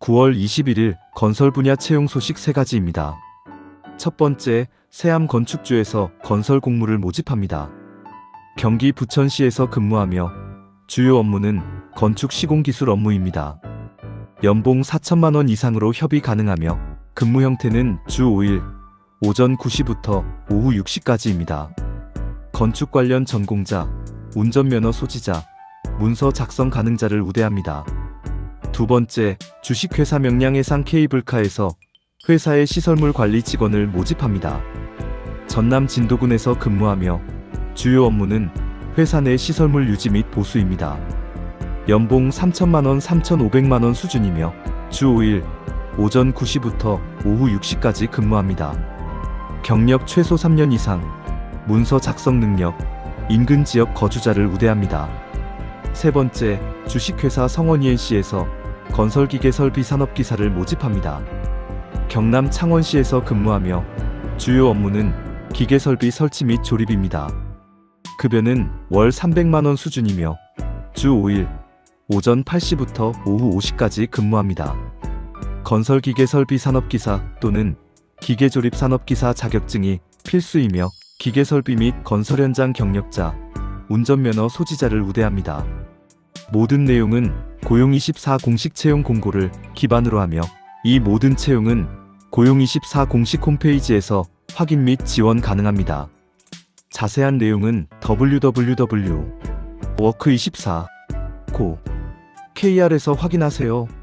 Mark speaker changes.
Speaker 1: 9월 21일 건설 분야 채용 소식 3가지입니다. 첫 번째, 세암 건축주에서 건설 공무를 모집합니다. 경기 부천시에서 근무하며 주요 업무는 건축 시공 기술 업무입니다. 연봉 4천만 원 이상으로 협의 가능하며 근무 형태는 주 5일, 오전 9시부터 오후 6시까지입니다. 건축 관련 전공자, 운전면허 소지자, 문서 작성 가능자를 우대합니다. 두 번째, 주식회사 명량해상 케이블카에서 회사의 시설물 관리 직원을 모집합니다. 전남 진도군에서 근무하며 주요 업무는 회사 내 시설물 유지 및 보수입니다. 연봉 3천만 원, 3,500만 원 수준이며 주 5일 오전 9시부터 오후 6시까지 근무합니다. 경력 최소 3년 이상, 문서 작성 능력, 인근 지역 거주자를 우대합니다. 세 번째, 주식회사 성원 ENC에서 건설기계 설비 산업기사를 모집합니다. 경남 창원시에서 근무하며 주요 업무는 기계 설비 설치 및 조립입니다. 급여는 월 300만 원 수준이며 주 5일 오전 8시부터 오후 5시까지 근무합니다. 건설기계 설비 산업기사 또는 기계조립 산업기사 자격증이 필수이며 기계설비 및 건설 현장 경력자, 운전면허 소지자를 우대합니다. 모든 내용은 고용24 공식 채용 공고를 기반으로 하며 이 모든 채용은 고용24 공식 홈페이지에서 확인 및 지원 가능합니다. 자세한 내용은 www.work24 고 kr에서 확인하세요.